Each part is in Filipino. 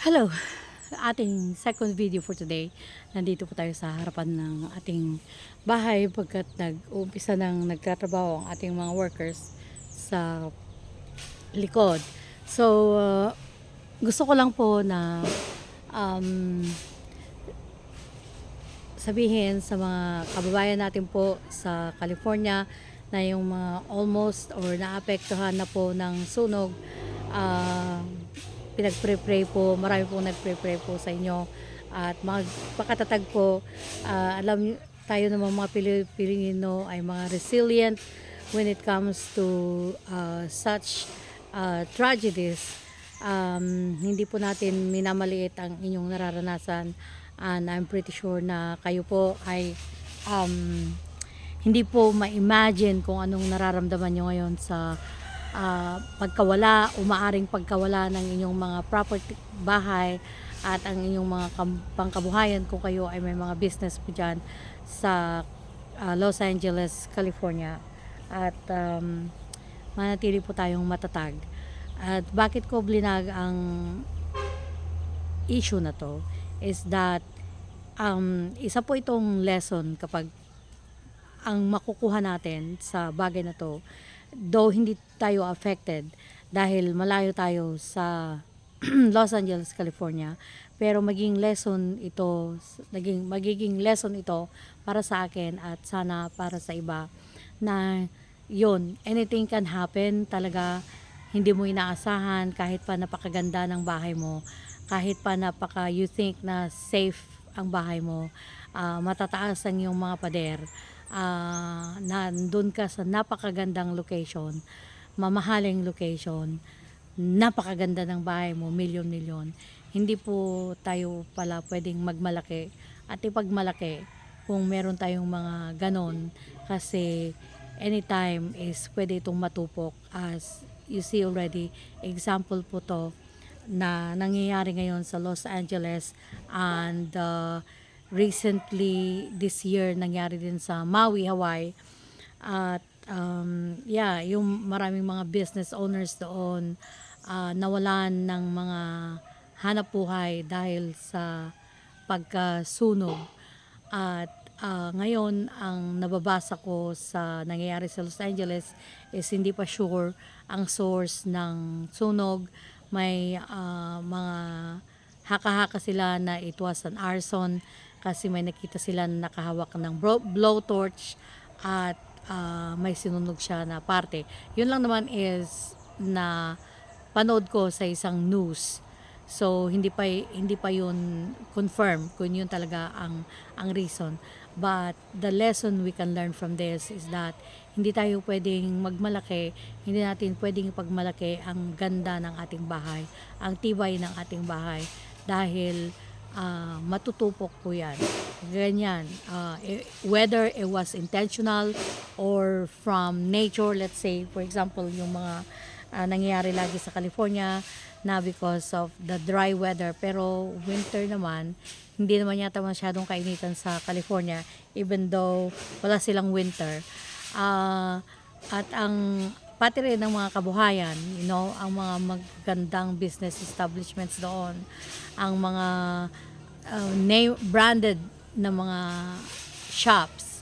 Hello! Ating second video for today. Nandito po tayo sa harapan ng ating bahay pagkat nag-uumpisa ng nagtatrabaho ang ating mga workers sa likod. So, uh, gusto ko lang po na um, sabihin sa mga kababayan natin po sa California na yung mga almost or naapektuhan na po ng sunog ah, pinagpre-pray po marami po nagpre-pray po sa inyo. At magpakatatag po ah, alam tayo naman mga Pili- Pilipino ay mga resilient when it comes to ah, such ah, tragedies. Um, hindi po natin minamaliit ang inyong nararanasan. And I'm pretty sure na kayo po ay um, hindi po ma-imagine kung anong nararamdaman nyo ngayon sa ah, pagkawala, umaaring pagkawala ng inyong mga property, bahay at ang inyong mga pangkabuhayan kung kayo ay may mga business po dyan sa ah, Los Angeles, California. At um, manatili po tayong matatag. At bakit ko blinag ang issue na to is that um, isa po itong lesson kapag ang makukuha natin sa bagay na to, though hindi tayo affected dahil malayo tayo sa Los Angeles, California, pero maging lesson ito, naging, magiging lesson ito para sa akin at sana para sa iba na yon anything can happen talaga. Hindi mo inaasahan kahit pa napakaganda ng bahay mo kahit pa napaka you think na safe ang bahay mo ah, matataas ang iyong mga pader ah, nandun ka sa napakagandang location mamahaling location napakaganda ng bahay mo milyon-milyon. Hindi po tayo pala pwedeng magmalaki at ipagmalaki kung meron tayong mga ganon kasi anytime is pwede itong matupok. As you see already example po to na nangyayari ngayon sa Los Angeles and uh, recently this year nangyari din sa Maui, Hawaii. At um, yeah, yung maraming mga business owners doon uh, nawalan ng mga hanap buhay dahil sa pagkasunog. At ah, ngayon ang nababasa ko sa nangyayari sa Los Angeles is hindi pa sure ang source ng sunog. May ah, mga haka-haka sila na it was an arson kasi may nakita sila na nakahawak ng blowtorch at ah, may sinunog siya na parte. Yun lang naman is na panood ko sa isang news. So hindi pa hindi pa yun confirm kung yun talaga ang ang reason. But the lesson we can learn from this is that hindi tayo pwedeng magmalaki, hindi natin pwedeng pagmalaki ang ganda ng ating bahay, ang tibay ng ating bahay dahil ah, matutupok po yan. Ganyan. Eh, whether it was intentional or from nature, let's say, for example, yung mga ah, nangyayari lagi sa California na because of the dry weather. Pero winter naman, hindi naman yata masyadong kainitan sa California even though wala silang winter. Ah, at ang pati rin ng mga kabuhayan, you know, ang mga magagandang business establishments doon, ang mga uh, name branded na mga shops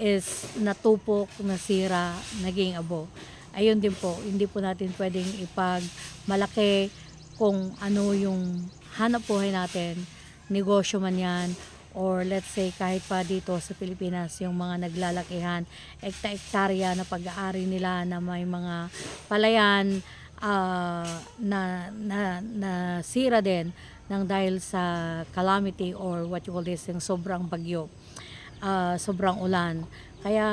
is natupok, nasira, naging abo. Ayun din po, hindi po natin pwedeng ipag malaki kung ano yung hanap buhay natin, negosyo man yan, or let's say kahit pa dito sa Pilipinas, yung mga naglalakihan, ekta-ektarya na pag-aari nila na may mga palayan ah, na, na, na sira din ng dahil sa calamity or what you call this, yung sobrang bagyo, ah, sobrang ulan. Kaya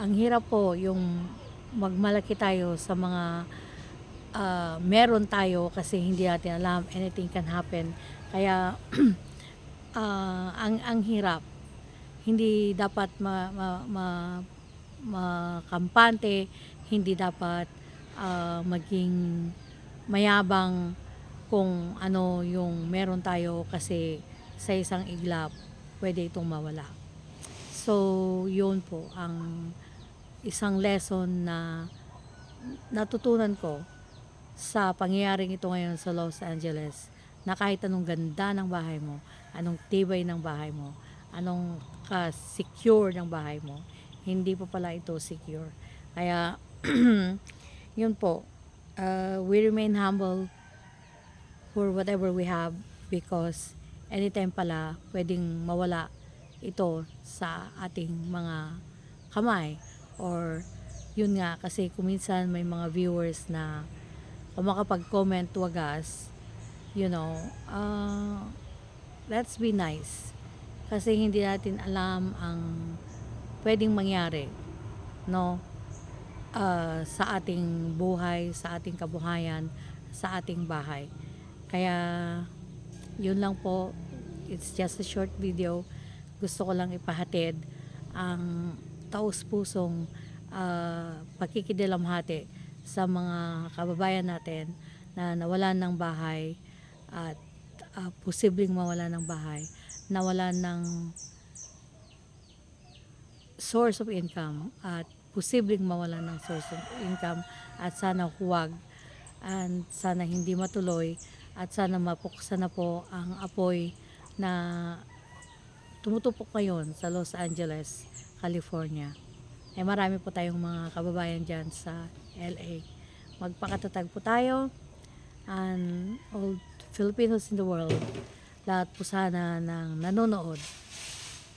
ang hirap po yung magmalaki tayo sa mga ah, meron tayo kasi hindi natin alam anything can happen. Kaya ah, ang ang hirap hindi dapat ma, ma, ma, makampante, hindi dapat ah, maging mayabang kung ano yung meron tayo kasi sa isang iglap pwede itong mawala. So, yun po ang isang lesson na natutunan ko sa pangyayaring ito ngayon sa Los Angeles na kahit anong ganda ng bahay mo, anong tibay ng bahay mo, anong ka-secure ng bahay mo, hindi pa pala ito secure. Kaya, yun po, uh, we remain humble for whatever we have because anytime pala pwedeng mawala ito sa ating mga kamay or yun nga kasi kuminsan may mga viewers na kung makapag-comment wagas you know uh, let's be nice kasi hindi natin alam ang pwedeng mangyari no uh, sa ating buhay, sa ating kabuhayan, sa ating bahay. Kaya yun lang po. It's just a short video. Gusto ko lang ipahatid ang taus-pusong uh, pakikidalamhati sa mga kababayan natin na nawalan ng bahay at uh, posibleng mawalan ng bahay, nawalan ng source of income at posibleng mawalan ng source of income at sana huwag and sana hindi matuloy at sana mapuksan na po ang apoy na tumutupok ngayon sa Los Angeles, California. Eh marami po tayong mga kababayan dyan sa LA. Magpakatatag po tayo and all Filipinos in the world, lahat po sana ng nanonood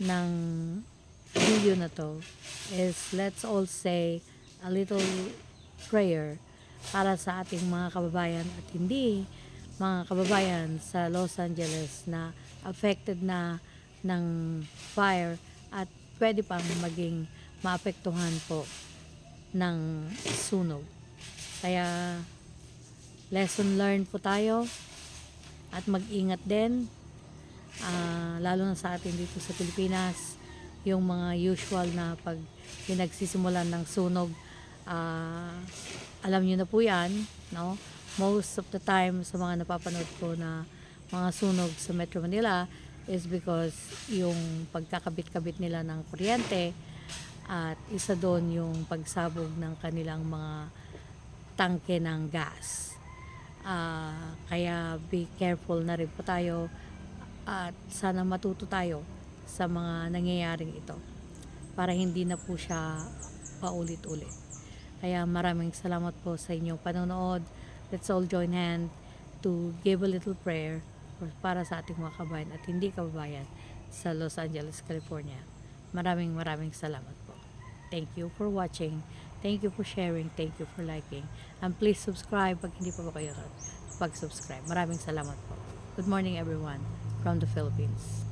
ng video na to is let's all say a little prayer para sa ating mga kababayan at hindi mga kababayan sa Los Angeles na affected na ng fire at pwede pang maging maapektuhan po ng sunog. Kaya lesson learned po tayo at mag-ingat din ah, lalo na sa atin dito sa Pilipinas yung mga usual na pag pinagsisimulan ng sunog ah, alam niyo na po yan no most of the time sa mga napapanood ko na mga sunog sa Metro Manila is because yung pagkakabit-kabit nila ng kuryente at isa doon yung pagsabog ng kanilang mga tangke ng gas. Ah, kaya be careful na rin po tayo at sana matuto tayo sa mga nangyayaring ito para hindi na po siya paulit-ulit. Kaya maraming salamat po sa inyong panonood. Let's all join hand to give a little prayer para sa ating mga kabayan at hindi kababayan sa Los Angeles, California. Maraming maraming salamat po. Thank you for watching. Thank you for sharing. Thank you for liking. And please subscribe pag hindi pa po kayo pag-subscribe. Maraming salamat po. Good morning everyone from the Philippines.